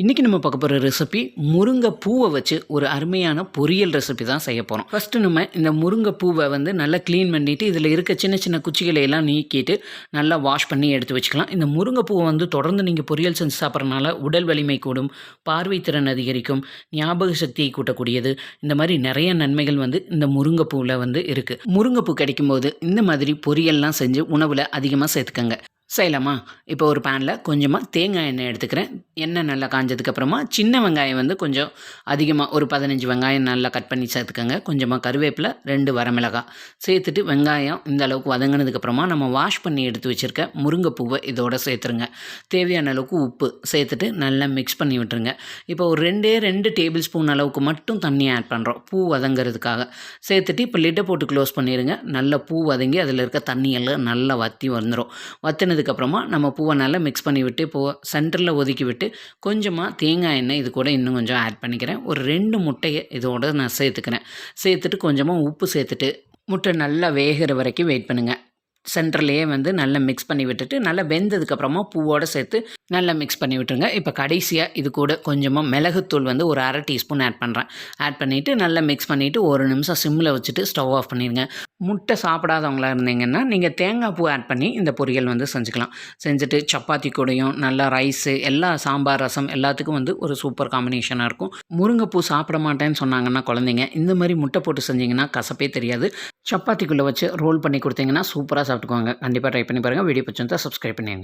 இன்றைக்கி நம்ம பார்க்க போகிற ரெசிபி முருங்கை பூவை வச்சு ஒரு அருமையான பொரியல் ரெசிபி தான் செய்ய போகிறோம் ஃபஸ்ட்டு நம்ம இந்த முருங்கை பூவை வந்து நல்லா க்ளீன் பண்ணிவிட்டு இதில் இருக்க சின்ன சின்ன குச்சிகளை எல்லாம் நீக்கிட்டு நல்லா வாஷ் பண்ணி எடுத்து வச்சுக்கலாம். இந்த முருங்கை பூவை வந்து தொடர்ந்து நீங்கள் பொரியல் செஞ்சு சாப்பிட்றதுனால உடல் வலிமை கூடும் பார்வை திறன் அதிகரிக்கும் ஞாபக சக்தியை கூட்டக்கூடியது. இந்த மாதிரி நிறைய நன்மைகள் வந்து இந்த முருங்கை பூவில் வந்து இருக்குது முருங்கைப்பூ கிடைக்கும்போது இந்த மாதிரி பொரியல்லாம் செஞ்சு உணவில் அதிகமாக சேர்த்துக்கங்க. செய்யலாமா? இப்போ ஒரு பேனில் கொஞ்சமாக தேங்காய் எண்ணெய் எடுத்துக்கிறேன். எண்ணெய் நல்லா காஞ்சதுக்கப்புறமா சின்ன வெங்காயம் வந்து கொஞ்சம் அதிகமாக ஒரு பதினஞ்சு வெங்காயம் நல்லா கட் பண்ணி சேர்த்துக்கோங்க. கொஞ்சமாக கருவேப்பிலை ரெண்டு வரமிளகாய் சேர்த்துட்டு வெங்காயம் இந்த அளவுக்கு வதங்கினதுக்கப்புறமா நம்ம வாஷ் பண்ணி எடுத்து வச்சுருக்க முருங்கைப்பூவை இதோட சேர்த்துருங்க. தேவையான அளவுக்கு உப்பு சேர்த்துட்டு நல்லா மிக்ஸ் பண்ணி விட்டுருங்க. இப்போ ஒரு ரெண்டே ரெண்டு டேபிள் ஸ்பூன் அளவுக்கு மட்டும் தண்ணி ஆட் பண்ணுறோம் பூ வதங்கிறதுக்காக. சேர்த்துட்டு இப்போ லிட்டை போட்டு க்ளோஸ் பண்ணிடுங்க நல்லா பூ வதங்கி அதில் இருக்க தண்ணியெல்லாம் நல்லா வற்றி வந்துடும் வத்தினதுக்கப்புறமா நம்ம பூவை நல்லா மிக்ஸ் பண்ணி விட்டு இப்போ சென்டரில் ஒதுக்கி விட்டு கொஞ்சமாக தேங்காய் எண்ணெய் இது கூட இன்னும் கொஞ்சம் ஆட் பண்ணிக்கிறேன். ஒரு ரெண்டு முட்டையை இதோட நான் சேர்த்துக்கிறேன். சேர்த்துட்டு கொஞ்சமாக உப்பு சேர்த்துட்டு முட்டை நல்லா வேகிற வரைக்கும் வெயிட் பண்ணுங்கள் சென்டர்லேயே வந்து நல்லா மிக்ஸ் பண்ணி விட்டுட்டு நல்லா வெந்ததுக்கப்புறமா பூவோடு சேர்த்து நல்லா மிக்ஸ் பண்ணி விட்டுருங்க. இப்போ கடைசியாக இது கூட கொஞ்சமாக மிளகுத்தூள் வந்து ஒரு அரை டீஸ்பூன் ஆட் பண்ணுறேன் ஆட் பண்ணிவிட்டு நல்லா மிக்ஸ் பண்ணிவிட்டு ஒரு நிமிஷம் சிம்மில் வச்சுட்டு ஸ்டவ் ஆஃப் பண்ணிடுங்க முட்டை சாப்பிடாதவங்களா இருந்தீங்கன்னா நீங்கள் தேங்காய் பூ ஆட் பண்ணி இந்த பொரியல் வந்து செஞ்சுக்கலாம். செஞ்சுட்டு சப்பாத்தி கூடையும் நல்லா ரைஸு எல்லா சாம்பார் ரசம் எல்லாத்துக்கும் வந்து ஒரு சூப்பர் காம்பினேஷனாக இருக்கும். முருங்கைப்பூ சாப்பிட மாட்டேன்னு சொன்னாங்கன்னா குழந்தைங்க இந்த மாதிரி முட்டை போட்டு செஞ்சிங்கன்னா கசப்பே தெரியாது. சப்பாத்திக்குள்ளே வச்சு ரோல் பண்ணி கொடுத்தீங்கன்னா சூப்பராக சாப்பிட்டுக்குவாங்க. கண்டிப்பாக ட்ரை பண்ணி பாருங்கள் வீடியோ பிடிச்சிருந்தா சப்ஸ்கிரைப் பண்ணிடுங்க.